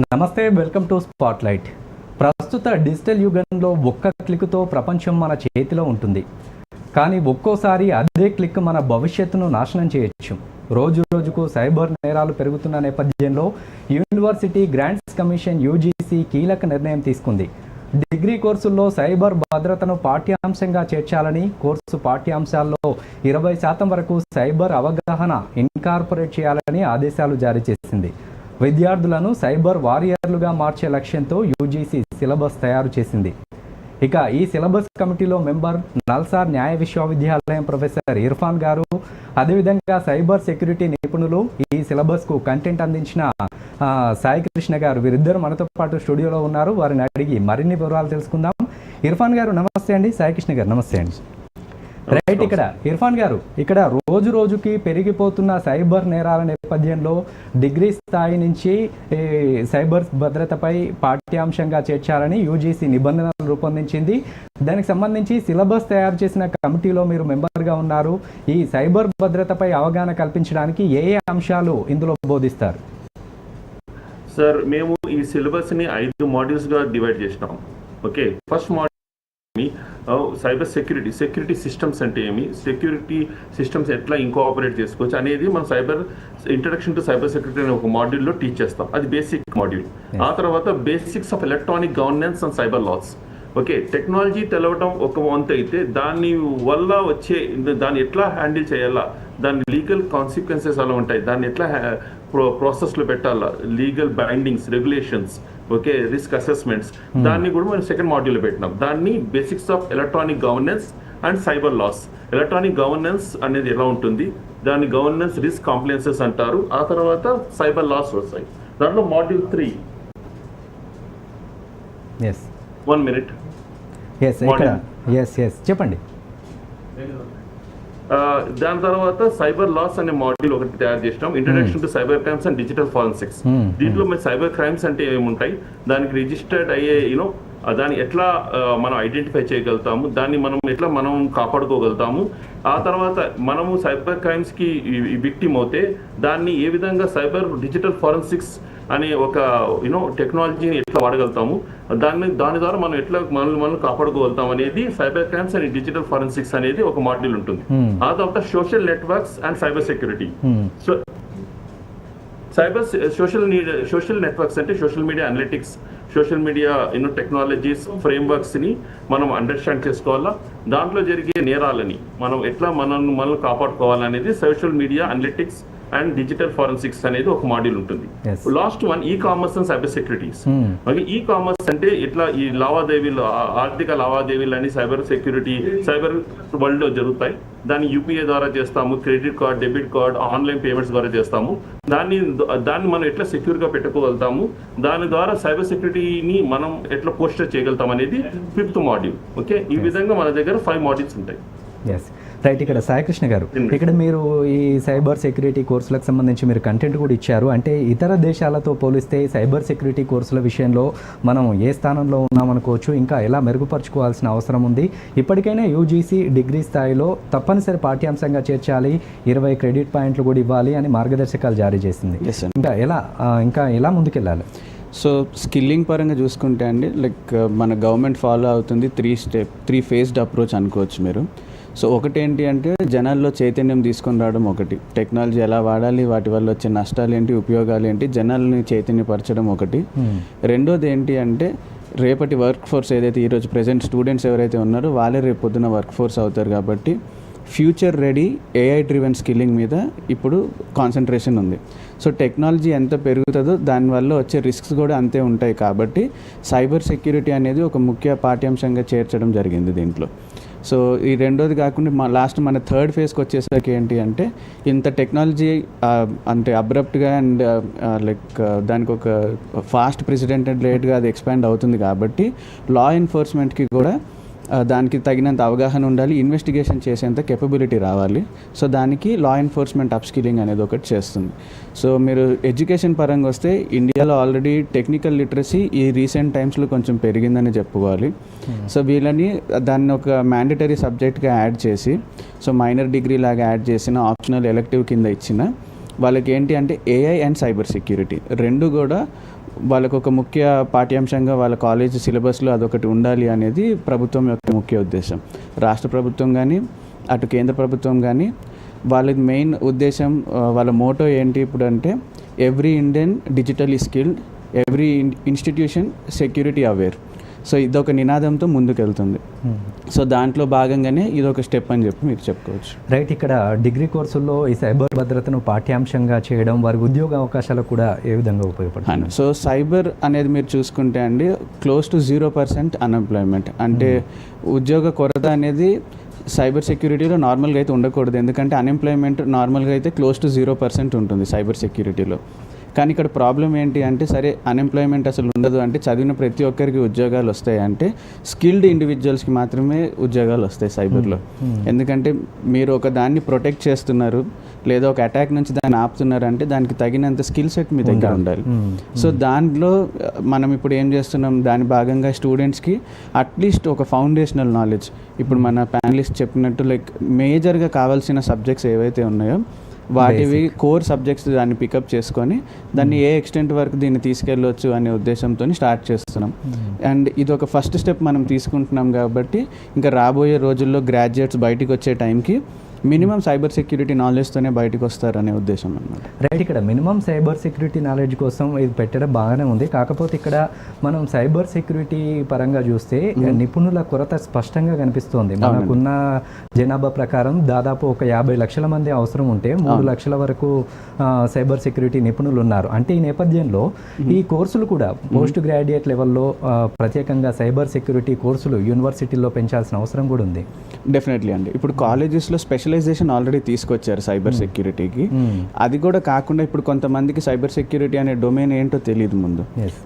Namaste welcome to spotlight. ప్రస్తుత digital యుగంలో ఒక్క క్లిక్తో ప్రపంచం మన చేతిలో ఉంటుంది. కానీ ఒక్కోసారి అదే క్లిక్ మన భవిష్యత్తును నాశనం చేయొచ్చు. రోజు రోజుకు సైబర్ నేరాలు పెరుగుతున్న నేపథ్యంలో యూనివర్సిటీ గ్రాంట్స్ కమిషన్ యూజీసీ కీలక నిర్ణయం తీసుకుంది. డిగ్రీ కోర్సుల్లో సైబర్ భద్రతను పాఠ్యాంశంగా చేర్చాలని కోర్సు పాఠ్యాంశాల్లో ఇరవై శాతం వరకు సైబర్ అవగాహన ఇన్కార్పొరేట్ చేయాలని ఆదేశాలు జారీ చేసింది. విద్యార్థులను సైబర్ వారియర్లుగా మార్చే లక్ష్యంతో యూజీసీ సిలబస్ తయారు చేసింది. ఇక ఈ సిలబస్ కమిటీలో మెంబర్ నల్సార్ న్యాయ విశ్వవిద్యాలయం ప్రొఫెసర్ ఇర్ఫాన్ గారు అదేవిధంగా సైబర్ సెక్యూరిటీ నిపుణులు ఈ సిలబస్కు కంటెంట్ అందించిన సాయికృష్ణ సాయి కృష్ణ గారు వీరిద్దరు మనతో పాటు స్టూడియోలో ఉన్నారు. వారిని అడిగి మరిన్ని వివరాలు తెలుసుకుందాం. ఇర్ఫాన్ గారు నమస్తే అండి. సాయి కృష్ణ గారు నమస్తే అండి. రైట్ ఇక్కడ. ఇర్ఫాన్ గారు ఇక్కడ రోజు రోజుకి పెరిగిపోతున్న సైబర్ నేరాల నేపథ్యంలో డిగ్రీ స్థాయి నుంచి సైబర్ భద్రతపై పాఠ్యాంశంగా చేర్చాలని యూజీసీ నిబంధనలు రూపొందించింది. దానికి సంబంధించి సిలబస్ తయారు చేసిన కమిటీలో మీరు మెంబర్గా ఉన్నారు. ఈ సైబర్ భద్రతపై అవగాహన కల్పించడానికి ఏ ఏ అంశాలు ఇందులో బోధిస్తారు? సార్ మేము ఈ సిలబస్ని ఐదు మాడ్యూల్స్గా డివైడ్ చేసినాం. Okay first module cyber security security systems అంటే ఏమి? సెక్యూరిటీ సిస్టమ్స్ ఎట్లా ఇంకోఆపరేట్ చేసుకోవచ్చు అనేది మనం cyber introduction to cyber security అనే ఒక మాడ్యూల్లో టీచ్ చేస్తాం. అది బేసిక్ మాడ్యూల్. ఆ తర్వాత basics of electronic governance and cyber laws. Okay technology తెలవడం ఒక వంతు అయితే దాని వల్ల వచ్చే దాన్ని ఎట్లా హ్యాండిల్ చేయాలా? దాని లీగల్ కాన్సిక్వెన్సెస్ అలా ఉంటాయి. దాన్ని ఎట్లా ప్రో ప్రాసెస్లో పెట్టాలా? Legal bindings regulations okay risk assessments దాన్ని కూడా మనం సెకండ్ మాడ్యూల్లో పెట్టినాం. దాన్ని basics of electronic governance and cyber laws electronic governance అనేది ఎలా ఉంటుంది? దాని గవర్నెన్స్ రిస్క్ కాంప్లైన్సెస్ అంటారు. ఆ తర్వాత సైబర్ లాస్ వస్తాయి. దాంట్లో module three one minute yes yes చెప్పండి. దాని తర్వాత సైబర్ లాస్ అనే మాడ్యూల్ ఒకటి తయారు చేసినాం. Introduction to cyber crimes and digital forensics. దీంట్లో మరి సైబర్ క్రైమ్స్ అంటే ఏముంటాయి? దానికి రిజిస్టర్డ్ అయ్యే యూనో దాన్ని ఎట్లా మనం ఐడెంటిఫై చేయగలుగుతాము? దాన్ని మనం ఎట్లా మనం కాపాడుకోగలుగుతాము? ఆ తర్వాత మనము సైబర్ క్రైమ్స్కి విక్టిమ్ అవుతే దాన్ని ఏ విధంగా సైబర్ డిజిటల్ ఫారెన్సిక్స్ అనే ఒక యూనో టెక్నాలజీని ఎట్లా వాడగలుగుతాము దాన్ని దాని ద్వారా మనం ఎట్లా మనల్ని మనం కాపాడుకోగలుగుతాం అనేది cyber crimes and digital forensics అనేది ఒక మాడ్యూల్ ఉంటుంది Hmm. ఆ తర్వాత social networks and cyber security. So cyber social social networks అంటే social media analytics social media you know technologies ఫ్రేమ్వర్క్స్ని మనం అండర్స్టాండ్ చేసుకోవాలా దాంట్లో జరిగే నేరాలని మనం ఎట్లా మనం మనల్ని కాపాడుకోవాలనేది social media analytics and digital forensics అనేది ఒక మాడ్యూల్ ఉంటుంది. Last one e commerce and cyber securities. మరి ఈ కామర్స్ అంటే ఇట్లా ఈ లావాదేవీలు ఆర్థిక లావాదేవీలు అని సైబర్ సెక్యూరిటీ సైబర్ వరల్డ్లో జరుగుతాయి. దాన్ని యూపీఐ ద్వారా చేస్తాము credit card debit card online payments ద్వారా చేస్తాము. దాన్ని దాన్ని మనం ఎట్లా సెక్యూర్గా పెట్టుకోగలుగుతాము? దాని ద్వారా సైబర్ సెక్యూరిటీని మనం ఎట్లా పోస్టర్ చేయగలుగుతాం అనేది ఫిఫ్త్ మాడ్యూల్ ఓకే ఈ విధంగా మన దగ్గర ఫైవ్ మాడ్యూల్స్ ఉంటాయి. ఎస్ రైట్ ఇక్కడ సాయికృష్ణ గారు ఇక్కడ మీరు ఈ సైబర్ సెక్యూరిటీ కోర్సులకు సంబంధించి మీరు కంటెంట్ కూడా ఇచ్చారు. అంటే ఇతర దేశాలతో పోలిస్తే సైబర్ సెక్యూరిటీ కోర్సుల విషయంలో మనం ఏ స్థానంలో ఉన్నామనుకోవచ్చు ఇంకా ఎలా మెరుగుపరుచుకోవాల్సిన అవసరం ఉంది. ఇప్పటికైనా యూజీసీ డిగ్రీ స్థాయిలో తప్పనిసరి పాఠ్యాంశంగా చేర్చాలి. ఇరవై క్రెడిట్ పాయింట్లు కూడా ఇవ్వాలి అని మార్గదర్శకాలు జారీ చేసింది. ఇంకా ఎలా ఇంకా ఎలా ముందుకెళ్ళాలి? సో స్కిల్లింగ్ పరంగా చూసుకుంటే అండి లైక్ మన గవర్నమెంట్ ఫాలో అవుతుంది. Three step three phased approach అనుకోవచ్చు మీరు. సో ఒకటి ఏంటి అంటే జనాల్లో చైతన్యం తీసుకొని రావడం ఒకటి. టెక్నాలజీ ఎలా వాడాలి వాటి వల్ల వచ్చే నష్టాలు ఏంటి ఉపయోగాలు ఏంటి జనాల్ని చైతన్యపరచడం ఒకటి. రెండోది ఏంటి అంటే రేపటి వర్క్ ఫోర్స్ ఏదైతే ఈరోజు ప్రజెంట్ స్టూడెంట్స్ ఎవరైతే ఉన్నారో వాళ్ళే రేపు పొద్దున వర్క్ ఫోర్స్ అవుతారు కాబట్టి future ready AI driven skilling మీద ఇప్పుడు కాన్సన్ట్రేషన్ ఉంది. సో టెక్నాలజీ ఎంత పెరుగుతుందో దానివల్ల వచ్చే రిస్క్స్ కూడా అంతే ఉంటాయి కాబట్టి సైబర్ సెక్యూరిటీ అనేది ఒక ముఖ్య పాఠ్యాంశంగా చేర్చడం జరిగింది దీంట్లో. సో ఈ రెండోది కాకుండా మా లాస్ట్ మన థర్డ్ ఫేజ్కి వచ్చేసరికి ఏంటి అంటే ఇంత టెక్నాలజీ అంటే అబ్రప్ట్గా అండ్ లైక్ దానికి ఒక ఫాస్ట్ ప్రెసిడెంటెడ్ రేట్గా అది ఎక్స్పాండ్ అవుతుంది కాబట్టి లా ఎన్ఫోర్స్మెంట్కి కూడా దానికి తగినంత అవగాహన ఉండాలి ఇన్వెస్టిగేషన్ చేసేంత కెపబిలిటీ రావాలి. సో దానికి లా ఎన్ఫోర్స్మెంట్ అప్స్కిలింగ్ అనేది ఒకటి చేస్తుంది. సో మీరు ఎడ్యుకేషన్ పరంగా వస్తే ఇండియాలో ఆల్రెడీ టెక్నికల్ లిటరసీ ఈ రీసెంట్ టైమ్స్లో కొంచెం పెరిగిందని చెప్పుకోవాలి. సో వీళ్ళని దాన్ని ఒక మ్యాండటరీ సబ్జెక్ట్గా యాడ్ చేసి సో మైనర్ డిగ్రీ లాగా యాడ్ చేసిన ఆప్షనల్ ఎలెక్టివ్ కింద ఇచ్చిన వాళ్ళకి ఏంటి అంటే ఏఐ అండ్ సైబర్ సెక్యూరిటీ రెండు కూడా వాళ్ళకు ఒక ముఖ్య పాఠ్యాంశంగా వాళ్ళ కాలేజ్ సిలబస్లో అదొకటి ఉండాలి అనేది ప్రభుత్వం యొక్క ముఖ్య ఉద్దేశం. రాష్ట్ర ప్రభుత్వం కానీ అటు కేంద్ర ప్రభుత్వం కానీ వాళ్ళ మెయిన్ ఉద్దేశం వాళ్ళ మోటో ఏంటి ఇప్పుడు అంటే every Indian digital skilled every institution security aware. So ఇదొక నినాదంతో ముందుకెళ్తుంది. సో దాంట్లో భాగంగానే ఇదొక స్టెప్ అని చెప్పి మీరు చెప్పుకోవచ్చు. రైట్ ఇక్కడ డిగ్రీ కోర్సుల్లో ఈ సైబర్ భద్రతను పాఠ్యాంశంగా చేయడం వారి ఉద్యోగ అవకాశాలకు కూడా ఏ విధంగా ఉపయోగపడుతుంది సో సైబర్ అనేది మీరు చూసుకుంటే అండి close to zero percent unemployment అంటే ఉద్యోగ కొరత అనేది సైబర్ సెక్యూరిటీలో నార్మల్గా అయితే ఉండకూడదు. ఎందుకంటే అన్ఎంప్లాయ్మెంట్ నార్మల్గా అయితే క్లోజ్ టు జీరో పర్సెంట్ ఉంటుంది సైబర్ సెక్యూరిటీలో. కానీ ఇక్కడ ప్రాబ్లం ఏంటి అంటే సరే అన్ఎంప్లాయ్మెంట్ అసలు ఉండదు అంటే చదివిన ప్రతి ఒక్కరికి ఉద్యోగాలు వస్తాయి అంటే స్కిల్డ్ ఇండివిజువల్స్కి మాత్రమే ఉద్యోగాలు వస్తాయి సైబర్లో ఎందుకంటే మీరు ఒక దాన్ని ప్రొటెక్ట్ చేస్తున్నారు లేదా ఒక అటాక్ నుంచి దాన్ని ఆపుతున్నారు అంటే దానికి తగినంత స్కిల్ సెట్ మీ దగ్గర ఉండాలి. సో దాంట్లో మనం ఇప్పుడు ఏం చేస్తున్నాం? దాని భాగంగా స్టూడెంట్స్కి అట్లీస్ట్ ఒక ఫౌండేషనల్ నాలెడ్జ్ ఇప్పుడు మన ప్యానలిస్ట్ చెప్పినట్టు లైక్ మేజర్గా కావాల్సిన సబ్జెక్ట్స్ ఏవైతే ఉన్నాయో వాటివి కోర్ సబ్జెక్ట్స్ దాన్ని పికప్ చేసుకొని దాన్ని ఏ ఎక్స్టెంట్ వరకు దీన్ని తీసుకెళ్ళొచ్చు అనే ఉద్దేశంతో స్టార్ట్ చేస్తున్నాం. అండ్ ఇది ఒక ఫస్ట్ స్టెప్ మనం తీసుకుంటున్నాం కాబట్టి ఇంకా రాబోయే రోజుల్లో గ్రాడ్యుయేట్స్ బయటికి వచ్చే టైంకి మినిమం సైబర్ సెక్యూరిటీ నాలెడ్జ్తోనే బయటకు వస్తారనే ఉద్దేశం అన్నమాట. రైట్ ఇక్కడ మినిమం సైబర్ సెక్యూరిటీ నాలెడ్జ్ కోసం ఇది పెట్టడం బాగానే ఉంది. కాకపోతే ఇక్కడ మనం సైబర్ సెక్యూరిటీ పరంగా చూస్తే నిపుణుల కొరత స్పష్టంగా కనిపిస్తోంది. మనకున్న జనాభా ప్రకారం దాదాపు ఒక యాభై లక్షల మంది అవసరం ఉంటే మూడు లక్షల వరకు సైబర్ సెక్యూరిటీ నిపుణులు ఉన్నారు. అంటే ఈ నేపథ్యంలో ఈ కోర్సులు కూడా పోస్ట్ గ్రాడ్యుయేట్ లెవెల్లో ప్రత్యేకంగా సైబర్ సెక్యూరిటీ కోర్సులు యూనివర్సిటీల్లో పెంచాల్సిన అవసరం కూడా ఉంది. డెఫినెట్లీ అండి. ఇప్పుడు కాలేజెస్లో స్పెషలైజేషన్ ఆల్రెడీ తీసుకొచ్చారు సైబర్ సెక్యూరిటీకి అది కూడా కాకుండా ఇప్పుడు కొంతమందికి సైబర్ సెక్యూరిటీ అనే డొమైన్ ఏంటో తెలియదు ముందు.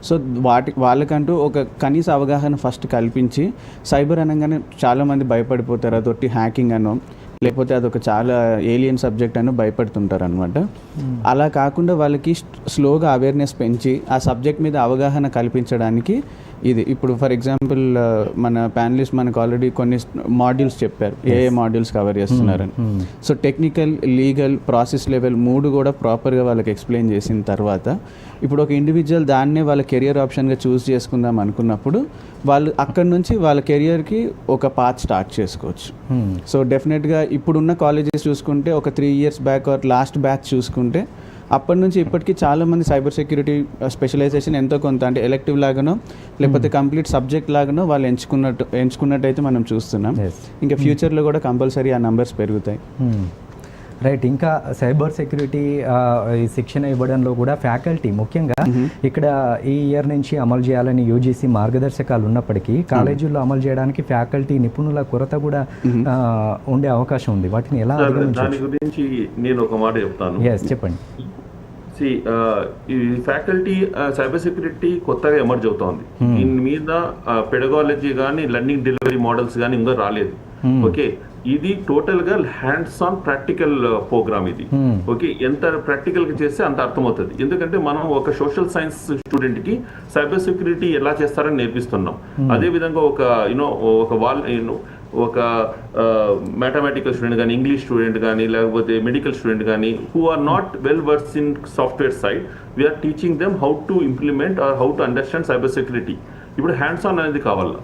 సో వాటి వాళ్ళకంటూ ఒక కనీస అవగాహన ఫస్ట్ కల్పించి సైబర్ అనగానే చాలామంది భయపడిపోతారు అదొట్టి హ్యాకింగ్ అనో. లేకపోతే అదొక చాలా ఏలియన్ సబ్జెక్ట్ అని భయపడుతుంటారు అనమాట అలా కాకుండా వాళ్ళకి స్లోగా అవేర్నెస్ పెంచి ఆ సబ్జెక్ట్ మీద అవగాహన కల్పించడానికి ఇది. ఇప్పుడు ఫర్ ఎగ్జాంపుల్ మన ప్యానలిస్ట్ మనకు ఆల్రెడీ కొన్ని మాడ్యూల్స్ చెప్పారు. ఏ ఏ మాడ్యూల్స్ కవర్ చేస్తున్నారని. So technical legal process level మూడు కూడా ప్రాపర్గా వాళ్ళకి ఎక్స్ప్లెయిన్ చేసిన తర్వాత ఇప్పుడు ఒక ఇండివిజువల్ దాన్నే వాళ్ళ కెరియర్ ఆప్షన్గా చూస్ చేసుకుందాం అనుకున్నప్పుడు వాళ్ళు అక్కడ నుంచి వాళ్ళ కెరియర్కి ఒక పాత్ స్టార్ట్ చేసుకోవచ్చు. సో డెఫినెట్గా ఇప్పుడున్న కాలేజెస్ చూసుకుంటే ఒక three years back or last batch చూసుకుంటే అప్పటి నుంచి ఇప్పటికీ చాలా మంది సైబర్ సెక్యూరిటీ స్పెషలైజేషన్ ఎంతో కొంత అంటే ఎలెక్టివ్ లాగానో లేకపోతే కంప్లీట్ సబ్జెక్ట్ లాగానో వాళ్ళు ఎంచుకున్నట్టు ఎంచుకున్నట్టయితే మనం చూస్తున్నాం. ఇంకా ఫ్యూచర్లో కూడా కంపల్సరీ ఆ నంబర్స్ పెరుగుతాయి. రైట్ ఇంకా సైబర్ సెక్యూరిటీ శిక్షణ ఇవ్వడంలో కూడా ఫ్యాకల్టీ ముఖ్యంగా ఇక్కడ ఈ ఇయర్ నుంచి అమలు చేయాలని యూజీసీ మార్గదర్శకాలు ఉన్నప్పటికీ కాలేజీల్లో అమలు చేయడానికి ఫ్యాకల్టీ నిపుణుల కొరత కూడా ఉండే అవకాశం ఉంది. వాటిని ఎలా దాని గురించి నేను ఒక మాట చెప్తాను. చెప్పండి. సి ఈ ఫ్యాకల్టీ సైబర్ సెక్యూరిటీ కొత్తగా ఎమర్జ్ అవుతోంది. దీని మీద పెడగాలజీ కానీ లెర్నింగ్ డెలివరీ మోడల్స్ కానీ ఇంకా రాలేదు. ఓకే ఇది టోటల్గా హ్యాండ్స్ ఆన్ ప్రాక్టికల్ ప్రోగ్రామ్ ఇది. ఓకే ఎంత ప్రాక్టికల్గా చేస్తే అంత అర్థమవుతుంది. ఎందుకంటే మనం ఒక సోషల్ సైన్స్ స్టూడెంట్కి సైబర్ సెక్యూరిటీ ఎలా చేస్తారని నేర్పిస్తున్నాం. అదే విధంగా ఒక యూనో ఒక వాల్ యూనో ఒక మ్యాథమెటికల్ స్టూడెంట్ కానీ ఇంగ్లీష్ స్టూడెంట్ కానీ లేకపోతే మెడికల్ స్టూడెంట్ కానీ who are not well versed in software side we are teaching them how to implement or how to understand cyber security ఇప్పుడు హ్యాండ్స్ ఆన్ అనేది కావాలా.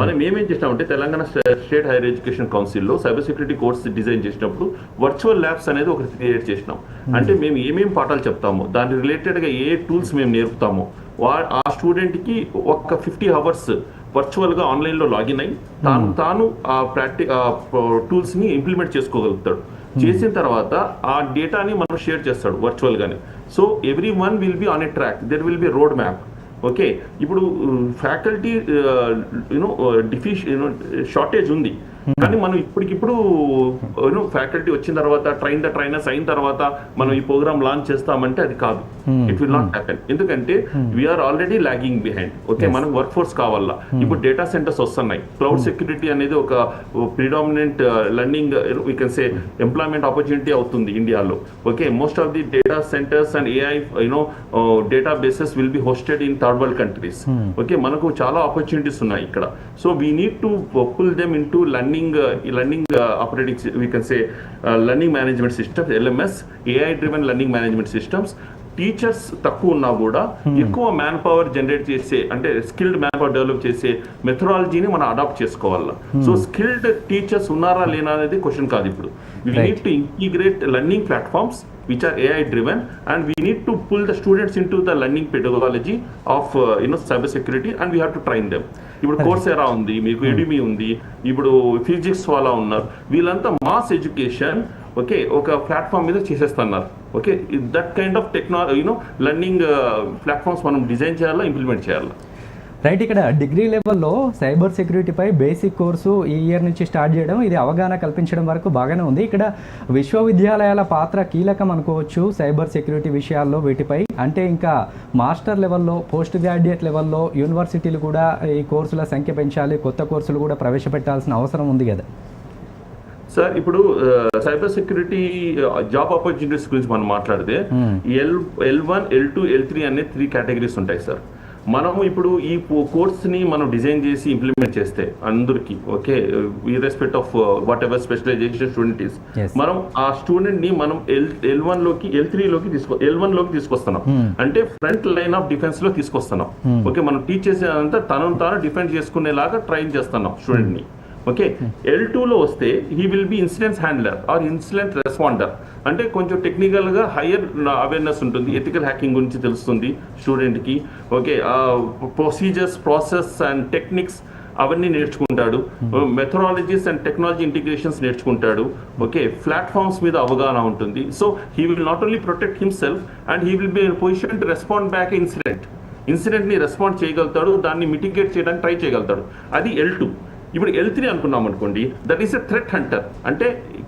మనం ఏమేం చేసినామంటే తెలంగాణ స్టేట్ హైయర్ ఎడ్యుకేషన్ కౌన్సిల్లో సైబర్ సెక్యూరిటీ కోర్స్ డిజైన్ చేసినప్పుడు virtual labs అనేది ఒకటి క్రియేట్ చేసినాం. అంటే మేము ఏమేం పాఠాలు చెప్తామో దాని రిలేటెడ్గా ఏ టూల్స్ మేము నేర్పుతామో వా ఆ స్టూడెంట్కి ఒక ఫిఫ్టీ అవర్స్ వర్చువల్గా ఆన్లైన్లో లాగిన్ అయ్యి తాను తాను ఆ ప్రాక్టి టూల్స్ని ఇంప్లిమెంట్ చేసుకోగలుగుతాడు. చేసిన తర్వాత ఆ డేటాని మనం షేర్ చేస్తాడు వర్చువల్గానే. So everyone will be on a track. There will be road map. Okay ఇప్పుడు ఫ్యాకల్టీ యూనో డిఫిష్ యూనో షార్టేజ్ ఉంది. కానీ మనం ఇప్పటికిప్పుడు యూనో ఫ్యాకల్టీ వచ్చిన తర్వాత ట్రైన్ ద ట్రైనర్స్ అయిన తర్వాత మనం ఈ ప్రోగ్రామ్ లాంచ్ చేస్తామంటే అది కాదు. ఇట్ విల్ నాట్ హ్యాపెన్ ఎందుకంటే we are already lagging behind okay మనకు వర్క్ ఫోర్స్ కావాలా? ఇప్పుడు డేటా సెంటర్స్ వస్తున్నాయి. క్లౌడ్ సెక్యూరిటీ అనేది ఒక predominant learning we can say employment opportunity అవుతుంది ఇండియాలో. Okay most of the data centres and AI you know databases will be hosted in third world countries okay మనకు చాలా opportunities ఉన్నాయి ఇక్కడ. So we need to pull them into learning learning operating we can say learning management systems LMS AI driven learning management systems teachers తక్కువ ఉన్నా కూడా ఎక్కువ man power generate చేసే అంటే స్కిల్డ్ మ్యాన్ పవర్ డెవలప్ చేసే మెథడాలజీని మనం అడాప్ట్ చేసుకోవాలి. So skilled teachers ఉన్నారా లేనా అనేది క్వశ్చన్ కాదు ఇప్పుడు. We. Need to integrate learning platforms which are AI driven and we need to pull the students into the learning pedagogy of you know cyber security and we have to train them ఇప్పుడు Coursera ఉంది మీకు ఎడిమి ఉంది ఇప్పుడు physics వాళ్ళ ఉన్నారు. వీళ్ళంతా mass education okay ఒక platform మీద చేసేస్తున్నారు. Okay that kind of technology you know learning platforms మనం డిజైన్ చేయాలా ఇంప్లిమెంట్ చేయాలా? రైట్ ఇక్కడ డిగ్రీ లెవెల్లో సైబర్ సెక్యూరిటీపై బేసిక్ కోర్సు ఈ ఇయర్ నుంచి స్టార్ట్ చేయడం ఇది అవగాహన కల్పించడం వరకు బాగానే ఉంది. ఇక్కడ విశ్వవిద్యాలయాల పాత్ర కీలకం అనుకోవచ్చు సైబర్ సెక్యూరిటీ విషయాల్లో వీటిపై. అంటే ఇంకా మాస్టర్ లెవెల్లో పోస్ట్ గ్రాడ్యుయేట్ లెవెల్లో యూనివర్సిటీలు కూడా ఈ కోర్సుల సంఖ్య పెంచాలి కొత్త కోర్సులు కూడా ప్రవేశపెట్టాల్సిన అవసరం ఉంది కదా. సార్ ఇప్పుడు సైబర్ సెక్యూరిటీ జాబ్ ఆపర్చునిటీస్ గురించి మనం మాట్లాడితే L L one L two L three అనే త్రీ కేటగిరీస్ ఉంటాయి సార్. మనము ఇప్పుడు ఈ కోర్స్ని మనం డిజైన్ చేసి ఇంప్లిమెంట్ చేస్తే అందరికి okay respect of whatever specialization student is Yes. మనం ఆ స్టూడెంట్ని మనం ఎల్ ఎల్ వన్లోకి ఎల్ త్రీ లోకి తీసుకో ఎల్ వన్లోకి తీసుకొస్తున్నాం. అంటే ఫ్రంట్ లైన్ ఆఫ్ డిఫెన్స్లో తీసుకొస్తున్నాం. ఓకే మనం టీచ్ చేసేదంతా తనను తాను డిఫెండ్ చేసుకునేలాగా ట్రైన్ చేస్తున్నాం స్టూడెంట్ని ఓకే? ఎల్లో వస్తే he will be incidents handler or incident responder అంటే కొంచెం టెక్నికల్గా హయ్యర్ అవేర్నెస్ ఉంటుంది. ఎథికల్ హ్యాకింగ్ గురించి తెలుస్తుంది స్టూడెంట్కి. Okay? Procedures process and techniques అవన్నీ నేర్చుకుంటాడు. మెథడాలజీస్ అండ్ టెక్నాలజీ ఇంటిగ్రేషన్స్ నేర్చుకుంటాడు. ఓకే? ప్లాట్ఫామ్స్ మీద అవగాహన ఉంటుంది. So he will not only protect himself and he will be position to respond back incident ఇన్సిడెంట్ని respond చేయగలుగుతాడు. దాన్ని మిటిగేట్ చేయడానికి ట్రై చేయగలుగుతాడు. అది ఎల్ టూ ఇప్పుడు ఎల్ త్రీ అనుకున్నాం అనుకోండి that is a threat hunter అంటే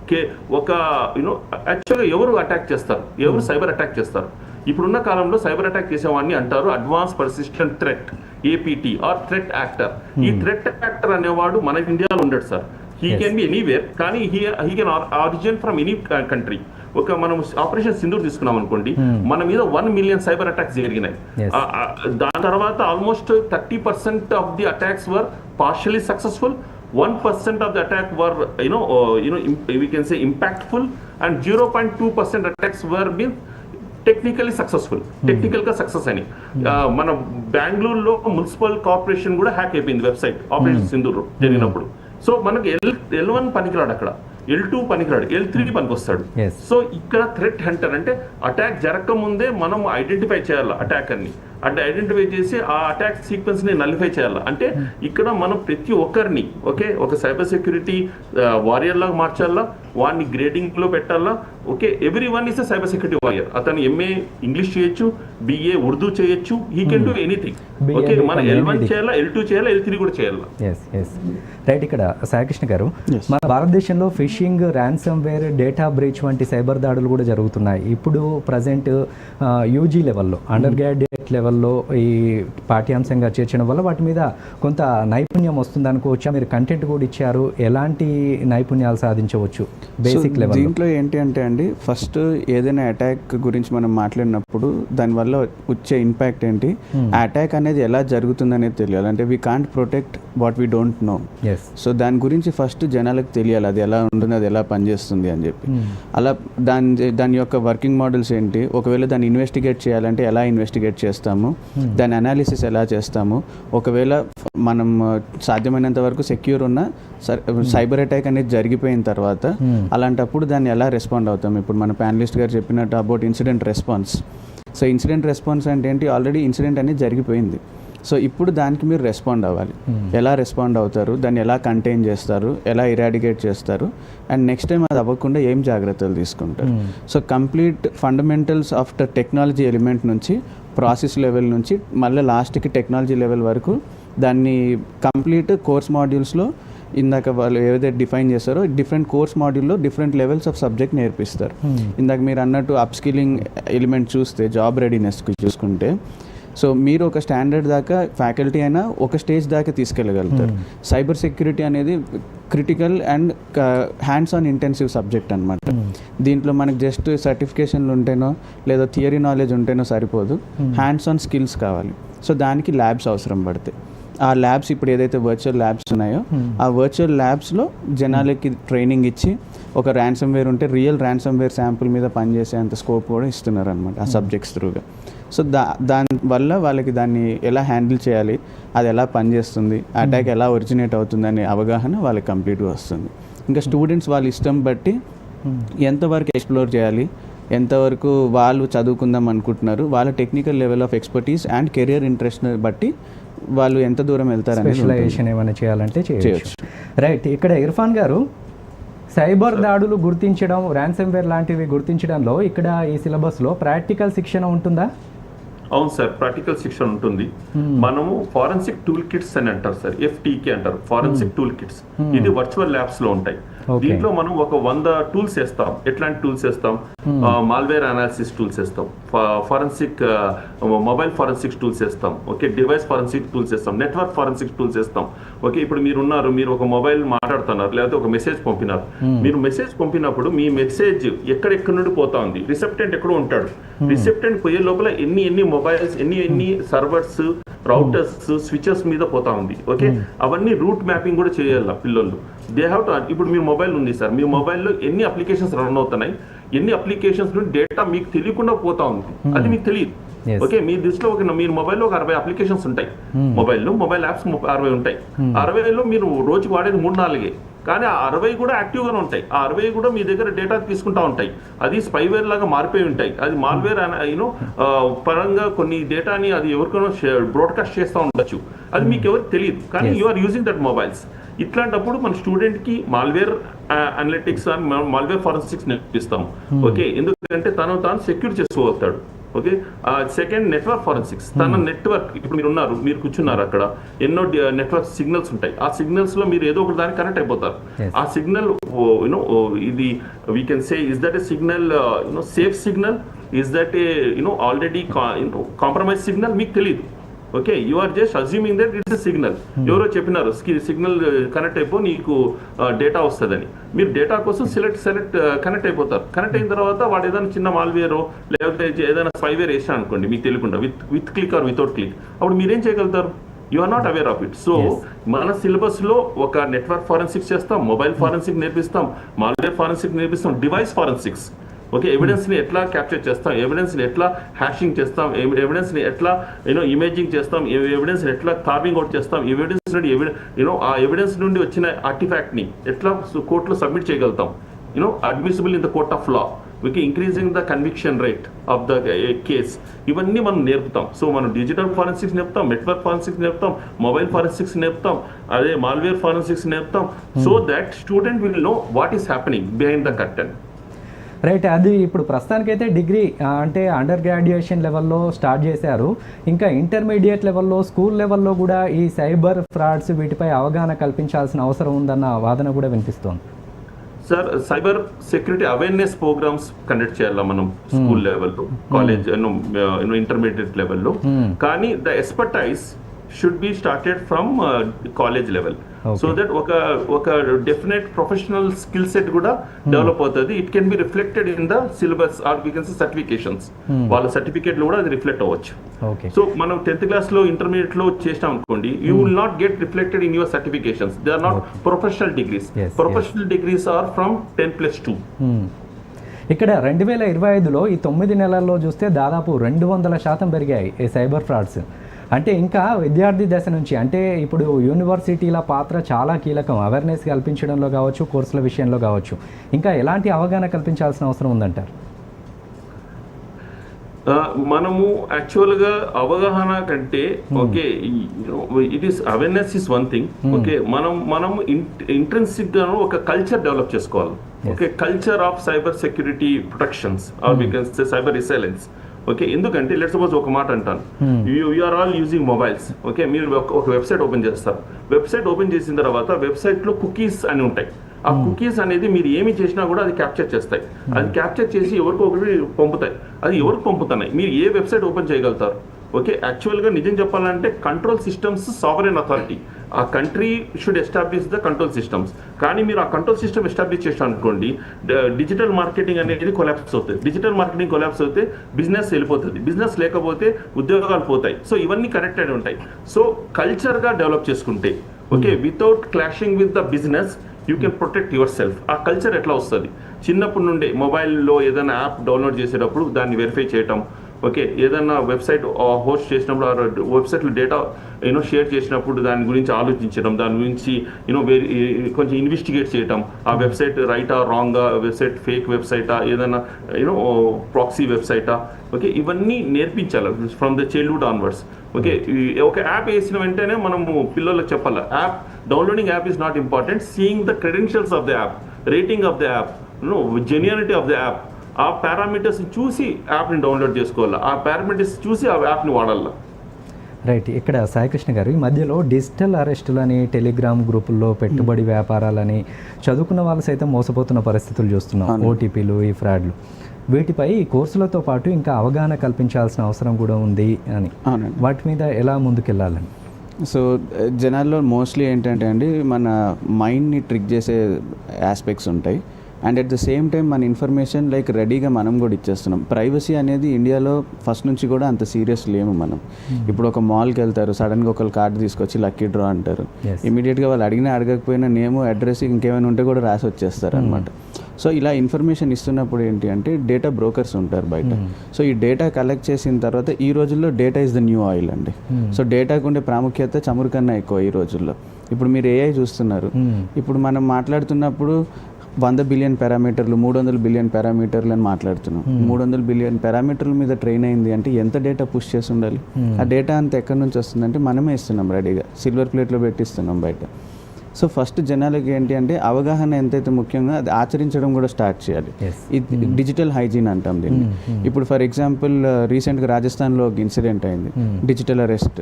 కే- ఒక యూనో యాక్చువల్గా ఎవరు అటాక్ చేస్తారు? ఎవరు సైబర్ అటాక్ చేస్తారు? ఇప్పుడున్న కాలంలో సైబర్ అటాక్ చేసేవాడిని అంటారు advance persistent threat APT or threat actor ఈ థ్రెట్ యాక్టర్ అనేవాడు మన ఇండియాలో ఉండడు sir. He. Can be anywhere కానీ he he can origin from any country ఒక మనం ఆపరేషన్ సింధూర్ తీసుకున్నాం అనుకోండి మన మీద వన్ మిలియన్ సైబర్ అటాక్స్ జరిగినాయి. దాని తర్వాత almost thirty percent of the attacks were partially successful one percent of the attack were you know you know we can say impactful and zero point two percent attacks were been technically successful టెక్నికల్గా success అని ఆ, మన బెంగళూరులో municipal corporation కూడా hack అయిపోయింది website operation Sindoor జరిగినప్పుడు. So మనకి L L one పనికిరాడు అక్కడ. ఎల్ టూ పనికిరాడు ఎల్ త్రీ పనికొస్తాడు. Yes. సో ఇక్కడ థ్రెట్ హంటర్ అంటే అటాక్ జరగక ముందే మనం ఐడెంటిఫై చేయాలి అటాక్ అని అంటే ఐడెంటిఫై చేసి ఆ అటాక్ సీక్వెన్స్ని నలిఫై చేయాలి? అంటే ఇక్కడ మనం ప్రతి ఒక్కరిని ఓకే? ఒక సైబర్ సెక్యూరిటీ వారియర్ లాగా మార్చాలా? వాడిని గ్రేడింగ్లో పెట్టాలా? Okay? Everyone is cyber security warrior అతను ఎంఏ ఇంగ్లీష్ చేయొచ్చు బిఏ ఉర్దూ చేయొచ్చు he can do anything okay? మన ఎల్ వన్. చేయాలా ఎల్ టూ చేయాలా ఎల్ త్రీ కూడా చేయాలా? రైట్ ఇక్కడ సాయికృష్ణ గారు. మన భారతదేశంలో phishing ransomware data breach వంటి సైబర్ దాడులు కూడా జరుగుతున్నాయి. ఇప్పుడు ప్రజెంట్ యూజీ లెవెల్లో అండర్ గ్రాడ్యుయేట్ లెవెల్లో ఈ పాఠ్యాంశంగా చేర్చడం వల్ల వాటి మీద కొంత నైపుణ్యం వస్తుంది అనుకోవచ్చా మీరు కంటెంట్ కూడా ఇచ్చారు. ఎలాంటి నైపుణ్యాలు సాధించవచ్చు బేసిక్ లెవెల్ దీంట్లో ఏంటి అంటే అండి ఫస్ట్ ఏదైనా అటాక్ గురించి మనం మాట్లాడినప్పుడు దానివల్ల వచ్చే ఇంపాక్ట్ ఏంటి? ఆ అటాక్ అనేది ఎలా జరుగుతుంది అనేది తెలియాలి. అంటే we can't protect what we don't know so దాని గురించి ఫస్ట్ జనాలకు తెలియాలి. అది ఎలా ఉంటుంది అది ఎలా పనిచేస్తుంది అని చెప్పి. అలా దాని దాని యొక్క వర్కింగ్ మోడల్స్ ఏంటి? ఒకవేళ దాన్ని ఇన్వెస్టిగేట్ చేయాలంటే ఎలా ఇన్వెస్టిగేట్ చేస్తాము. దాని అనాలిసిస్ ఎలా చేస్తాము. ఒకవేళ మనం సాధ్యమైనంత వరకు సెక్యూర్ ఉన్న సైబర్ అటాక్ అనేది జరిగిపోయిన తర్వాత అలాంటప్పుడు దాన్ని ఎలా రెస్పాండ్ అవుతాం? ఇప్పుడు మన ప్యానలిస్ట్ గారు చెప్పినట్టు about incident response so incident response అంటే ఏంటి? ఆల్రెడీ ఇన్సిడెంట్ అనేది జరిగిపోయింది. సో ఇప్పుడు దానికి మీరు రెస్పాండ్ అవ్వాలి. ఎలా రెస్పాండ్ అవుతారు? దాన్ని ఎలా కంటైన్ చేస్తారు? ఎలా ఇరాడికేట్ చేస్తారు? అండ్ నెక్స్ట్ టైం అది అవ్వకుండా ఏం జాగ్రత్తలు తీసుకుంటారు? So complete fundamentals of the technology element నుంచి ప్రాసెస్ లెవెల్ నుంచి మళ్ళీ లాస్ట్కి టెక్నాలజీ లెవెల్ వరకు దాన్ని కంప్లీట్ కోర్స్ మాడ్యూల్స్లో ఇందాక వాళ్ళు ఏదైతే డిఫైన్ చేస్తారో డిఫరెంట్ కోర్స్ మాడ్యూల్లో డిఫరెంట్ లెవెల్స్ ఆఫ్ సబ్జెక్ట్ నేర్పిస్తారు. ఇందాక మీరు అన్నట్టు అప్ స్కిల్లింగ్ ఎలిమెంట్ చూస్తే జాబ్ రెడీనెస్కి చూసుకుంటే సో మీరు ఒక స్టాండర్డ్ దాకా ఫ్యాకల్టీ అయినా ఒక స్టేజ్ దాకా తీసుకెళ్ళగలుగుతారు. సైబర్ సెక్యూరిటీ అనేది critical and hands on intensive subject అనమాట దీంట్లో మనకు జస్ట్ సర్టిఫికేషన్లు ఉంటేనో లేదా థియరీ నాలెడ్జ్ ఉంటేనో సరిపోదు. హ్యాండ్స్ ఆన్ స్కిల్స్ కావాలి. సో దానికి ల్యాబ్స్ అవసరం పడతాయి. ఆ ల్యాబ్స్ ఇప్పుడు ఏదైతే వర్చువల్ ల్యాబ్స్ ఉన్నాయో ఆ వర్చువల్ ల్యాబ్స్లో జనాలకి ట్రైనింగ్ ఇచ్చి ఒక ర్యాన్సమ్ వేర్ ఉంటే రియల్ ర్యాన్సమ్ వేర్ శాంపుల్ మీద పనిచేసేంత స్కోప్ కూడా ఇస్తున్నారు అనమాట ఆ సబ్జెక్ట్స్ త్రూగా సో దా దాని వల్ల వాళ్ళకి దాన్ని ఎలా హ్యాండిల్ చేయాలి అది ఎలా పనిచేస్తుంది అటాక్ ఎలా ఒరిజినేట్ అవుతుంది అనే అవగాహన వాళ్ళకి కంప్లీట్గా వస్తుంది. ఇంకా స్టూడెంట్స్ వాళ్ళ ఇష్టం బట్టి ఎంతవరకు ఎక్స్ప్లోర్ చేయాలి ఎంతవరకు వాళ్ళు చదువుకుందాం అనుకుంటున్నారు వాళ్ళ technical level of expertise and career interest బట్టి వాళ్ళు ఎంత దూరం ఉంటుంది. స్పెషలైజేషన్ ఏమైనా చేయాలంటే చేయొచ్చు. రైట్ ఇక్కడ ఇర్ఫాన్ గారు సైబర్ దాడులు గుర్తించడం ర్యాన్సమ్వేర్ లాంటివి గుర్తించడంలో ఇక్కడ ఈ సిలబస్లో ప్రాక్టికల్ శిక్షణ ఉంటుందా? అవును సార్ ప్రాక్టికల్ శిక్షణ ఉంటుంది. మనము ఫారెన్సిక్ టూల్ కిట్స్ అని అంటారు సార్ ఎఫ్టీకే అంటారు ఫారెన్సిక్ టూల్ కిట్స్. ఇది వర్చువల్ ల్యాబ్స్లో ఉంటాయి. దీంట్లో మనం ఒక వంద టూల్స్ వేస్తాం. ఎట్లాంటి టూల్స్ వేస్తాం? మాల్వేర్ అనాలిసిస్ టూల్స్ వేస్తాం. ఫారెన్సిక్ మొబైల్ ఫారెన్సిక్ టూల్స్ వేస్తాం. ఓకే? డివైస్ ఫారెన్సిక్ టూల్స్ వేస్తాం. నెట్వర్క్ ఫారెన్సిక్ టూల్స్ వేస్తాం. ఓకే? ఇప్పుడు మీరు ఉన్నారు మీరు ఒక మొబైల్ మాట్లాడుతున్నారు లేకపోతే ఒక మెసేజ్ పంపినారు. మీరు మెసేజ్ పంపినప్పుడు మీ మెసేజ్ ఎక్కడెక్కడ నుండి పోతా ఉంది? రిసెప్టెంట్ ఎక్కడో ఉంటాడు. రిసెప్టెంట్ పోయే లోపల ఎన్ని ఎన్ని మొబైల్స్ ఎన్ని ఎన్ని సర్వర్స్ రౌటర్స్ స్విచెస్ మీద పోతా ఉంది. ఓకే అవన్నీ రూట్ మ్యాపింగ్ కూడా చేయాలి పిల్లలు. దే హ్యావ్ టు ఇప్పుడు మీ మొబైల్ ఉంది సార్. మీ మొబైల్లో ఎన్ని అప్లికేషన్స్ రన్ అవుతున్నాయి? ఎన్ని అప్లికేషన్స్ నుండి డేటా మీకు తెలియకుండా పోతా ఉంది? అది మీకు తెలియదు. ఓకే మీ దృష్టిలో ఒక మీరు మొబైల్లో ఒక అరవై అప్లికేషన్స్ ఉంటాయి. మొబైల్లో మొబైల్ యాప్స్ అరవై ఉంటాయి. అరవైలో మీరు రోజుకి వాడేది మూడు నాలుగే. కానీ ఆ అరవై కూడా యాక్టివ్ గానే ఉంటాయి. ఆ అరవై కూడా మీ దగ్గర డేటా తీసుకుంటా ఉంటాయి. అది స్పైవేర్ లాగా మారిపోయి ఉంటాయి. అది మాల్వేర్ యూనో పరంగా కొన్ని డేటాని అది ఎవరికైనా బ్రాడ్కాస్ట్ చేస్తూ ఉండొచ్చు. అది మీకు ఎవరికి తెలియదు. కానీ you are using that mobiles ఇట్లాంటప్పుడు మన స్టూడెంట్కి మాల్వేర్ అనలిటిక్స్ మాల్వేర్ ఫారెన్సిక్స్ నేర్పిస్తాం. ఓకే? ఎందుకంటే తను తాను సెక్యూర్ చేసుకోగలుగుతాడు. ఓకే? సెకండ్ నెట్వర్క్ ఫారెన్సిక్స్ తన నెట్వర్క్ ఇప్పుడు మీరు ఉన్నారు మీరు కూర్చున్నారు అక్కడ. ఎన్నో నెట్వర్క్ సిగ్నల్స్ ఉంటాయి. ఆ సిగ్నల్స్లో మీరు ఏదో ఒకటి దానికి కనెక్ట్ అయిపోతారు. ఆ సిగ్నల్ యూనో ఇది we can say is that a signal you know safe signal is that a you know already compromise signal మీకు తెలియదు okay you are just assuming that it's a signal ఎవరో చెప్పినారు signal connect అయిపో నీకు data వస్తుందని. మీరు data కోసం select select connect అయిపోతారు. కనెక్ట్ అయిన తర్వాత వాడు ఏదైనా చిన్న మాల్వేరో లేకపోతే ఏదైనా స్పైవేర్ వేసా అనుకోండి మీకు తెలియకుండా with with click or without click అప్పుడు మీరేం చేయగలుగుతారు? You are not aware of it so. మన సిలబస్లో ఒక నెట్వర్క్ ఫారెన్సిక్స్ చేస్తాం మొబైల్ ఫారెన్సిక్ నేర్పిస్తాం మాల్వేర్ ఫారెన్సిక్ నేర్పిస్తాం డివైస్ ఫారెన్సిక్స్ ఓకే ఎవిడెన్స్ని ఎట్లా క్యాప్చర్ చేస్తాం? ఎవిడెన్స్ని ఎట్లా హ్యాషింగ్ చేస్తాం? ఎవిడెన్స్ని ఎట్లా యూనో ఇమేజింగ్ చేస్తాం? ఎవిడెన్స్ని ఎట్లా కార్వింగ్ అవుట్ చేస్తాం? ఎవిడెన్స్ నుండి యూనో ఆ ఎవిడెన్స్ నుండి వచ్చిన ఆర్టిఫాక్ట్ని ఎట్లా కోర్టులో సబ్మిట్ చేయగలుగుతాం? You know admissible in the court of law okay increasing the conviction rate of the case ఇవన్నీ మనం నేర్పుతాం. సో మనం డిజిటల్ ఫారెన్సిక్స్ నేర్పుతాం నెట్వర్క్ ఫారెన్సిక్స్ నేర్పుతాం మొబైల్ ఫారెన్సిక్స్ నేర్పుతాం అదే malware forensics నేర్పుతాం. So that student will know what is happening behind the curtain right అది ఇప్పుడు ప్రస్తుతానికైతే డిగ్రీ అంటే అండర్ గ్రాడ్యుయేషన్ లెవెల్లో స్టార్ట్ చేశారు. ఇంకా ఇంటర్మీడియట్ లెవెల్లో స్కూల్ లెవెల్లో కూడా ఈ సైబర్ ఫ్రాడ్స్ వీటిపై అవగాహన కల్పించాల్సిన అవసరం ఉందన్న వాదన కూడా వినిపిస్తోంది. Sir cyber security awareness programs conduct చేయాలా మనం స్కూల్ లెవెల్లో కాలేజ్ ఇంటర్మీడియట్ లెవెల్లో? కానీ the expertise should be started from college level. So that ఒక ఒక డెఫినెట్ ప్రొఫెషనల్ స్కిల్ సెట్ కూడా డెవలప్ అవుతుంది. It can be reflected in the syllabus or we can certifications వాళ్ళ సర్టిఫికేట్లు కూడా అది రిఫ్లెక్ట్ అవ్వచ్చు. సో మనం టెన్త్ క్లాస్లో ఇంటర్మీడియట్లో చేసినాం అనుకోండి you will not get reflected in your certifications they are not professional degrees professional degrees are from ten plus two. ఇక్కడ రెండు వేల ఇరవై ఐదులో ఈ తొమ్మిది నెలల్లో చూస్తే దాదాపు రెండు వందల శాతం పెరిగాయి ఈ సైబర్ ఫ్రాడ్స్. అంటే ఇంకా విద్యార్థి దశ నుంచి అంటే ఇప్పుడు యూనివర్సిటీల పాత్ర చాలా కీలకం. అవేర్నెస్ కల్పించడంలో కావచ్చు కోర్సుల విషయంలో కావచ్చు. ఇంకా ఎలాంటి అవగాహన కల్పించాల్సిన అవసరం ఉందంటారు? మనము యాక్చువల్గా అవగాహన కంటే okay it is awareness is one thing okay మనం మనం ఇంట్రెన్సిక్ గాను ఒక కల్చర్ డెవలప్ చేసుకోవాలి. Okay culture of cyber security protections or we can cyber resilience okay? ఎందుకంటే లెట్ సపోజ్ ఒక మాట అంటాను. You are all using mobiles okay? మీరు ఒక- ఒక వెబ్సైట్ ఓపెన్ చేస్తారు. వెబ్సైట్ ఓపెన్ చేసిన తర్వాత వెబ్సైట్లో కుకీస్ అని ఉంటాయి. ఆ కుకీస్ అనేది మీరు ఏమి చేసినా కూడా అది క్యాప్చర్ చేస్తాయి. అది క్యాప్చర్ చేసి ఎవరికో ఒకటి పంపుతాయి. అది ఎవరికి పంపుతున్నాయి? మీరు ఏ వెబ్సైట్ ఓపెన్ చేయగలుగుతారు? ఓకే యాక్చువల్గా నిజం చెప్పాలంటే కంట్రోల్ సిస్టమ్స్ సావరెన్ అథారిటీ ఆ country should establish the control systems కానీ మీరు ఆ కంట్రోల్ సిస్టమ్ ఎస్టాబ్లిష్ చేసిన అనుకోండి డిజిటల్ మార్కెటింగ్ అనేది కొలాప్స్ అవుతుంది. డిజిటల్ మార్కెటింగ్ కొలాప్స్ అవుతే బిజినెస్ వెళ్ళిపోతుంది. బిజినెస్ లేకపోతే ఉద్యోగాలు పోతాయి. సో ఇవన్నీ కనెక్టెడ్ ఉంటాయి. సో కల్చర్గా డెవలప్ చేసుకుంటే okay without clashing with the business you can protect yourself ఆ కల్చర్ ఎట్లా వస్తుంది? చిన్నప్పటి నుండే మొబైల్లో ఏదైనా యాప్ డౌన్లోడ్ చేసేటప్పుడు దాన్ని వెరిఫై చేయటం ఓకే ఏదైనా వెబ్సైట్ హోస్ట్ చేసినప్పుడు ఆ వెబ్సైట్లో డేటా యూనో షేర్ చేసినప్పుడు దాని గురించి ఆలోచించడం దాని గురించి యూనో వేరే కొంచెం ఇన్వెస్టిగేట్ చేయటం ఆ వెబ్సైట్ రైటా రాంగా వెబ్సైట్ ఫేక్ వెబ్సైటా ఏదైనా యూనో ప్రాక్సీ వెబ్సైటా ఓకే ఇవన్నీ నేర్పించాలి from the childhood onwards okay ఈ- ఒక యాప్ వేసిన వెంటనే మనము పిల్లలకు చెప్పాలి app downloading app is not important seeing the credentials of the app rating of the app no genuinity of the app ఆ పారామీటర్స్ చూసి యాప్ని డౌన్లోడ్ చేసుకోవాలి? ఆ పారామీటర్స్ చూసి ఆ యాప్ని వాడాలి? రైట్ ఇక్కడ సాయికృష్ణ గారు ఈ మధ్యలో డిజిటల్ అరెస్టులని టెలిగ్రామ్ గ్రూపుల్లో పెట్టుబడి వ్యాపారాలని చదువుకున్న వాళ్ళు సైతం మోసపోతున్న పరిస్థితులు చూస్తున్నాం. ఓటీపీలు ఈ ఫ్రాడ్లు వీటిపై ఈ కోర్సులతో పాటు ఇంకా అవగాహన కల్పించాల్సిన అవసరం కూడా ఉంది అని. వాటి మీద ఎలా ముందుకెళ్ళాలని? సో జనాల్లో మోస్ట్లీ ఏంటంటే అండి మన మైండ్ని ట్రిక్ చేసే ఆస్పెక్ట్స్ ఉంటాయి. And at the same time మన ఇన్ఫర్మేషన్ లైక్ రెడీగా మనం కూడా ఇచ్చేస్తున్నాం. ప్రైవసీ అనేది ఇండియాలో ఫస్ట్ నుంచి కూడా అంత సీరియస్ లేము మనం. ఇప్పుడు ఒక మాల్కి వెళ్తారు సడన్గా ఒకళ్ళు కార్డు తీసుకొచ్చి లక్కీ డ్రా అంటారు. ఇమీడియట్గా వాళ్ళు అడిగినా అడగకపోయినా నేము అడ్రస్ ఇంకేమైనా ఉంటే కూడా రాసి వచ్చేస్తారు అనమాట సో ఇలా ఇన్ఫర్మేషన్ ఇస్తున్నప్పుడు ఏంటి అంటే డేటా బ్రోకర్స్ ఉంటారు బయట. సో ఈ డేటా కలెక్ట్ చేసిన తర్వాత ఈ రోజుల్లో data is the new oil అండి. సో డేటాకు ఉండే ప్రాముఖ్యత చమురు కన్నా ఎక్కువ ఈ రోజుల్లో. ఇప్పుడు మీరు ఏఐ చూస్తున్నారు. Hmm. ఇప్పుడు మనం మాట్లాడుతున్నప్పుడు వంద బిలియన్ పారామీటర్లు మూడు వందల బిలియన్ పారామీటర్లు అని మాట్లాడుతున్నాం. మూడు వందల బిలియన్ పారామీటర్ల మీద ట్రైన్ అయింది అంటే ఎంత డేటా పుష్ చేసి ఉండాలి? ఆ డేటా అంతా ఎక్కడి నుంచి వస్తుందంటే మనమే ఇస్తున్నాం రెడీగా. సిల్వర్ ప్లేట్లో పెట్టిస్తున్నాం బయట. సో ఫస్ట్ జనాలకి ఏంటి అంటే అవగాహన ఎంతైతే ముఖ్యంగా అది ఆచరించడం కూడా స్టార్ట్ చేయాలి. ఇది డిజిటల్ హైజీన్ అంటాం దీన్ని. ఇప్పుడు ఫర్ ఎగ్జాంపుల్ రీసెంట్గా రాజస్థాన్లో ఒక ఇన్సిడెంట్ అయింది. Digital arrest.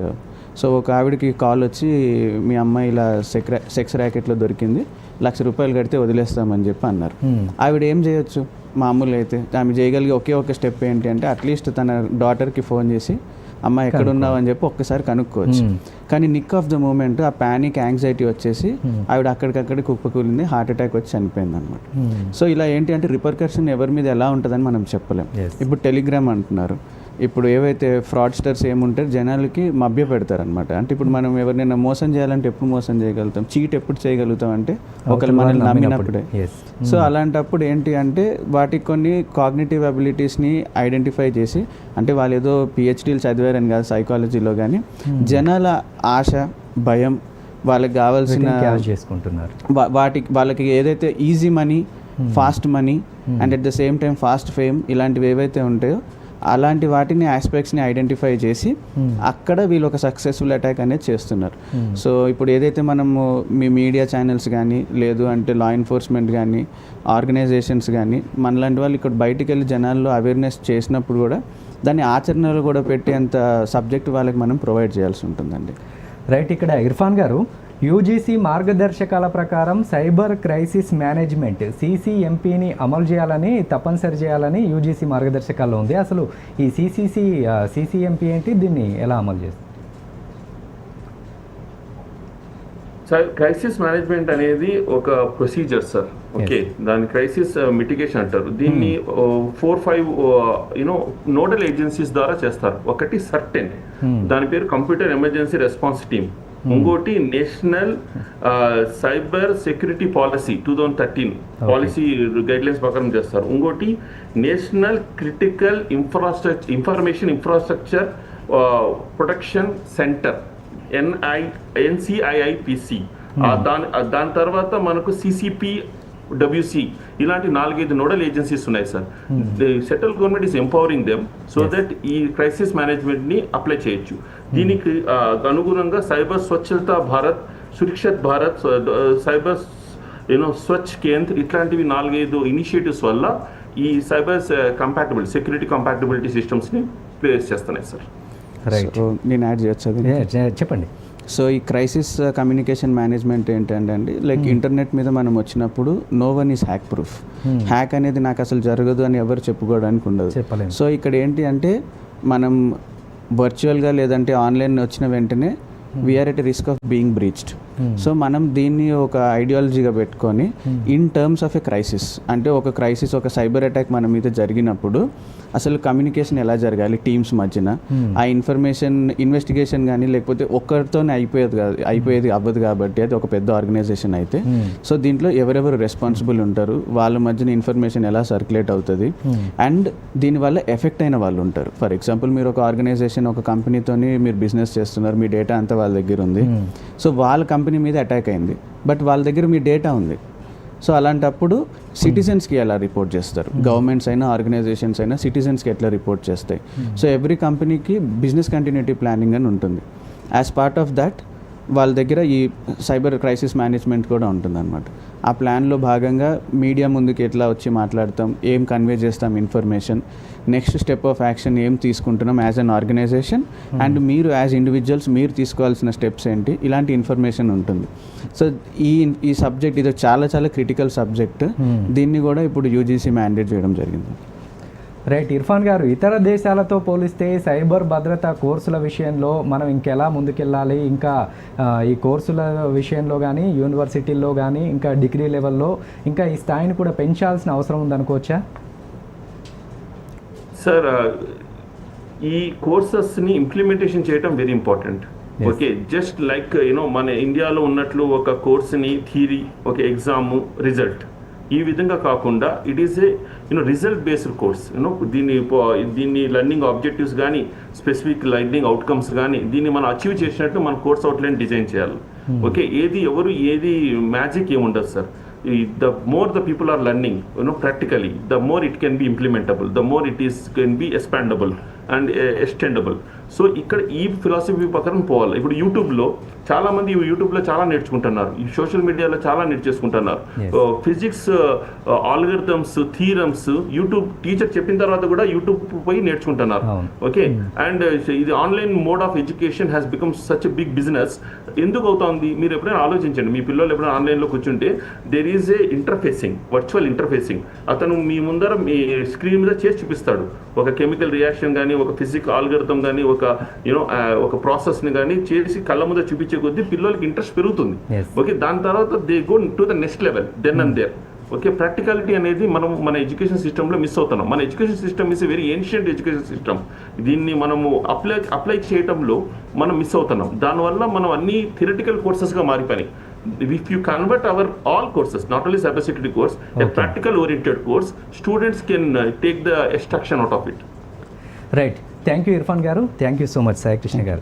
సో ఒక ఆవిడకి కాల్ వచ్చి మీ అమ్మాయి ఇలా సెక్ సెక్స్ ర్యాకెట్లో దొరికింది. లక్ష రూపాయలు కడితే వదిలేస్తామని చెప్పి అన్నారు. ఆవిడ ఏం చేయొచ్చు? మామూలు అయితే ఆమె చేయగలిగే ఒకే ఒక స్టెప్ ఏంటి అంటే అట్లీస్ట్ తన డాటర్కి ఫోన్ చేసి అమ్మ ఎక్కడ ఉన్నావు అని చెప్పి ఒక్కసారి కనుక్కోవచ్చు. కానీ నిక్ ఆఫ్ ద మూమెంట్ ఆ ప్యానిక్ యాంగ్జైటీ వచ్చేసి ఆవిడ అక్కడికక్కడే కుప్పకూలింది హార్ట్ అటాక్ వచ్చి చనిపోయింది అనమాట సో ఇలా ఏంటి అంటే రిపర్కర్షన్ ఎవరి మీద ఎలా ఉంటుందని మనం చెప్పలేం. ఇప్పుడు టెలిగ్రామ్ అంటున్నారు. ఇప్పుడు ఏవైతే ఫ్రాడ్స్టర్స్ ఏముంటారు జనాలకి మభ్య పెడతారనమాట అంటే ఇప్పుడు మనం ఎవరినైనా మోసం చేయాలంటే ఎప్పుడు మోసం చేయగలుగుతాం? చీట్ ఎప్పుడు చేయగలుగుతాం అంటే ఒకళ్ళు మనల్ని నమ్మినప్పుడే. సో అలాంటప్పుడు ఏంటి అంటే వాటికి కొన్ని కాగ్నిటివ్ అబిలిటీస్ని ఐడెంటిఫై చేసి అంటే వాళ్ళు ఏదో పిహెచ్డీలు చదివారని కాదు సైకాలజీలో కానీ జనాల ఆశ భయం వాళ్ళకి కావాల్సిన చేసుకుంటున్నారు. వాటికి వాళ్ళకి ఏదైతే easy money fast money and at the same time fast fame ఇలాంటివి ఏవైతే ఉంటాయో అలాంటి వాటిని ఆస్పెక్ట్స్ని ఐడెంటిఫై చేసి అక్కడ వీళ్ళు ఒక సక్సెస్ఫుల్ అటాక్ అనేది చేస్తున్నారు. సో ఇప్పుడు ఏదైతే మనము మీ మీడియా ఛానల్స్ కానీ లేదు అంటే లా ఎన్ఫోర్స్మెంట్ కానీ ఆర్గనైజేషన్స్ కానీ మనలాంటి వాళ్ళు ఇక్కడ బయటికి వెళ్ళి జనాల్లో అవేర్నెస్ చేసినప్పుడు కూడా దాన్ని ఆచరణలో కూడా పెట్టేంత సబ్జెక్ట్ వాళ్ళకి మనం ప్రొవైడ్ చేయాల్సి ఉంటుందండి. రైట్ ఇక్కడ ఇర్ఫాన్ గారు యూజీసీ మార్గదర్శకాల ప్రకారం సైబర్ క్రైసిస్ మేనేజ్మెంట్ సీసీఎంపీని అమలు చేయాలని తప్పనిసరి చేయాలని యూజీసీ మార్గదర్శకాల్లో ఉంది. అసలు ఈ సీసీసీ సీసీఎంపీ ఏంటి? దీన్ని ఎలా అమలు చేస్తుంది? క్రైసిస్ మేనేజ్మెంట్ అనేది ఒక ప్రొసీజర్ సార్. ఓకే. దాని క్రైసిస్ మిటిగేషన్ అంటారు. దీన్ని four five you know nodal agencies ద్వారా చేస్తారు. ఒకటి సర్టెన్. దాని పేరు కంప్యూటర్ ఎమర్జెన్సీ రెస్పాన్స్ టీమ్. ఇంకోటి national cyber security policy two thousand thirteen policy guidelines ప్రకారం చేస్తారు. ఇంకోటి national critical infrastructure information infrastructure protection centre NI NCIIPC దాని దాని తర్వాత మనకు సిసిపి డబ్ల్యూసి ఇలాంటి నాలుగైదు నోడల్ ఏజెన్సీస్ ఉన్నాయి sir. Central government is empowering them so that ఈ క్రైసిస్ మేనేజ్మెంట్ని అప్లై చేయొచ్చు. దీనికి ఆ, అనుగుణంగా cyber Swachhta Bharat Surakshit Bharat cyber you know Swachh Kendra ఇట్లాంటివి నాలుగైదు ఇనిషియేటివ్స్ వల్ల ఈ సైబర్ కంపాటబిలిటీ సెక్యూరిటీ కంపాటబిలిటీ సిస్టమ్స్ని ప్లేస్ చేస్తున్నాయి సార్. రైట్ సో నేను యాడ్ చేయొచ్చు చెప్పండి. సో ఈ క్రైసిస్ కమ్యూనికేషన్ మేనేజ్మెంట్ ఏంటంటే అండి లైక్ ఇంటర్నెట్ మీద మనం వచ్చినప్పుడు no one is hack proof hack అనేది నాకు అసలు జరగదు అని ఎవరు చెప్పుకోవడానికి ఉండదు. సో ఇక్కడ ఏంటి అంటే మనం వర్చువల్గా లేదంటే ఆన్లైన్ వచ్చిన వెంటనే we are at risk of being breached so మనం దీన్ని ఒక ఐడియాలజీగా పెట్టుకొని in terms of a crisis అంటే ఒక క్రైసిస్ ఒక సైబర్ అటాక్ మన మీద జరిగినప్పుడు అసలు కమ్యూనికేషన్ ఎలా జరగాలి టీమ్స్ మధ్యన? ఆ ఇన్ఫర్మేషన్ ఇన్వెస్టిగేషన్ కానీ లేకపోతే ఒక్కరితోనే అయిపోయేది కాదు అయిపోయేది అవ్వదు కాబట్టి అది ఒక పెద్ద ఆర్గనైజేషన్ అయితే సో దీంట్లో ఎవరెవరు రెస్పాన్సిబుల్ ఉంటారు? వాళ్ళ మధ్యన ఇన్ఫర్మేషన్ ఎలా సర్క్యులేట్ అవుతుంది? అండ్ దీనివల్ల ఎఫెక్ట్ అయిన వాళ్ళు ఉంటారు. ఫర్ ఎగ్జాంపుల్ మీరు ఒక ఆర్గనైజేషన్ ఒక కంపెనీతోని మీరు బిజినెస్ చేస్తున్నారు మీ డేటా అంతా వాళ్ళ దగ్గర ఉంది. సో వాళ్ళ కంపెనీ మీద అటాక్ అయింది. బట్ వాళ్ళ దగ్గర మీ డేటా ఉంది. సో అలాంటప్పుడు సిటిజన్స్కి ఎలా రిపోర్ట్ చేస్తారు? గవర్నమెంట్స్ అయినా ఆర్గనైజేషన్స్ అయినా సిటిజన్స్కి ఎట్లా రిపోర్ట్ చేస్తాయి సో ఎవ్రీ కంపెనీకి బిజినెస్ కంటిన్యూటీ ప్లానింగ్ అని ఉంటుంది. యాజ్ పార్ట్ ఆఫ్ దట్ వాళ్ళ దగ్గర ఈ సైబర్ క్రైసిస్ మేనేజ్మెంట్ కూడా ఉంటుందన్నమాట. ఆ ప్లాన్లో భాగంగా మీడియా ముందుకు ఎట్లా వచ్చి మాట్లాడతాం ఏం కన్వే చేస్తాం information next step of action ఏం తీసుకుంటున్నాం యాజ్ అన్ ఆర్గనైజేషన్ అండ్ మీరు యాజ్ ఇండివిజువల్స్ మీరు తీసుకోవాల్సిన స్టెప్స్ ఏంటి ఇలాంటి ఇన్ఫర్మేషన్ ఉంటుంది. సో ఈ ఈ సబ్జెక్ట్ ఇది చాలా చాలా క్రిటికల్ సబ్జెక్ట్ దీన్ని కూడా ఇప్పుడు యూజీసీ మ్యాండేట్ చేయడం జరిగింది. రైట్ ఇర్ఫాన్ గారు ఇతర దేశాలతో పోలిస్తే సైబర్ భద్రతా కోర్సుల విషయంలో మనం ఇంకెలా ముందుకెళ్ళాలి? ఇంకా ఈ కోర్సుల విషయంలో కానీ యూనివర్సిటీల్లో కానీ ఇంకా డిగ్రీ లెవెల్లో ఇంకా ఈ స్థాయిని కూడా పెంచాల్సిన అవసరం ఉందనుకోవచ్చా? సార్ ఈ కోర్సెస్ని ఇంప్లిమెంటేషన్ చేయడం very important. Okay just like you know మన ఇండియాలో ఉన్నట్లు ఒక కోర్స్ని థీరీ ఒక ఎగ్జామ్ రిజల్ట్. ఈ విధంగా కాకుండా it is a you know result based course you know దీన్ని దీన్ని లర్నింగ్ ఆబ్జెక్టివ్స్ కానీ స్పెసిఫిక్ లర్నింగ్ అవుట్కమ్స్ కానీ దీన్ని మనం అచీవ్ చేసినట్టు మనం కోర్స్ అవుట్లైన్ డిజైన్ చేయాలి. Hmm. ఓకే ఏది ఎవరు ఏది మ్యాజిక్ ఏముండదు sir. The more the people are learning you know practically the more it can be implementable the more it is can be expandable and extendable so ఇక్కడ ఈ philosophy ప్రకారం పోవాలి. ఇప్పుడు యూట్యూబ్లో చాలా మంది యూట్యూబ్లో చాలా నేర్చుకుంటున్నారు. ఈ సోషల్ మీడియాలో చాలా నేర్చేసుకుంటున్నారు. Physics algorithms theorems YouTube teacher చెప్పిన తర్వాత కూడా యూట్యూబ్ పోయి నేర్చుకుంటున్నారు. ఓకే? అండ్ ఇది online mode of education has become such big business ఎందుకు అవుతోంది? మీరు ఎప్పుడైనా ఆలోచించండి. మీ పిల్లలు ఎప్పుడైనా ఆన్లైన్లో కూర్చుంటే there is a interfacing virtual interfacing అతను మీ ముందర మీ స్క్రీన్ మీద చేసి చూపిస్తాడు. ఒక కెమికల్ రియాక్షన్ కానీ ఒక ఫిజిక్ ఆల్గరిథం కానీ ఒక యూనో ఒక ప్రాసెస్ని కానీ చేసి కళ్ళ ముందర చూపించే కొద్దీ పిల్లలకి ఇంట్రెస్ట్ పెరుగుతుంది. ఓకే దాని తర్వాత they go to the next level then and there okay practicality అనేది మనం మన ఎడ్యుకేషన్ సిస్టంలో మిస్ అవుతున్నాం. మన education system is very ancient education system దీన్ని మనము అప్లై అప్లై చేయడంలో మనం మిస్ అవుతున్నాం. దానివల్ల మనం అన్ని థియరటికల్ కోర్సెస్గా మారిపోయినాయి. If you convert our all courses not only cyber security course. Practical oriented course students can take the extraction out of it right thank you Irfan గారు. Thank you so much Sai Krishna గారు.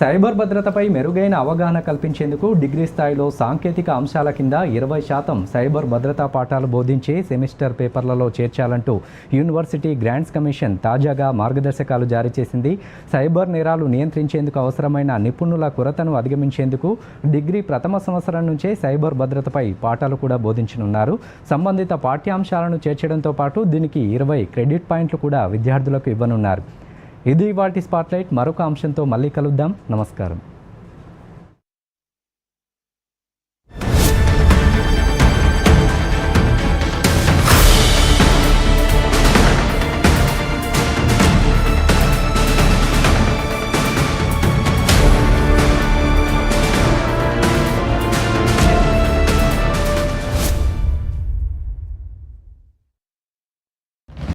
Cyber భద్రతపై మెరుగైన అవగాహన కల్పించేందుకు degree స్థాయిలో సాంకేతిక అంశాల కింద ఇరవై శాతం సైబర్ భద్రతా పాఠాలు బోధించే సెమిస్టర్ పేపర్లలో చేర్చాలంటూ యూనివర్సిటీ గ్రాంట్స్ కమిషన్ తాజాగా మార్గదర్శకాలు జారీ చేసింది. సైబర్ నేరాలు నియంత్రించేందుకు అవసరమైన నిపుణుల కొరతను అధిగమించేందుకు డిగ్రీ ప్రథమ సంవత్సరం నుంచే సైబర్ భద్రతపై పాఠాలు కూడా బోధించనున్నారు. సంబంధిత పాఠ్యాంశాలను చేర్చడంతో పాటు దీనికి ఇరవై క్రెడిట్ పాయింట్లు కూడా విద్యార్థులకు ఇవ్వనున్నారు. ఇది వాటి స్పాట్లైట్. మరొక అంశంతో మళ్ళీ కలుద్దాం. నమస్కారం.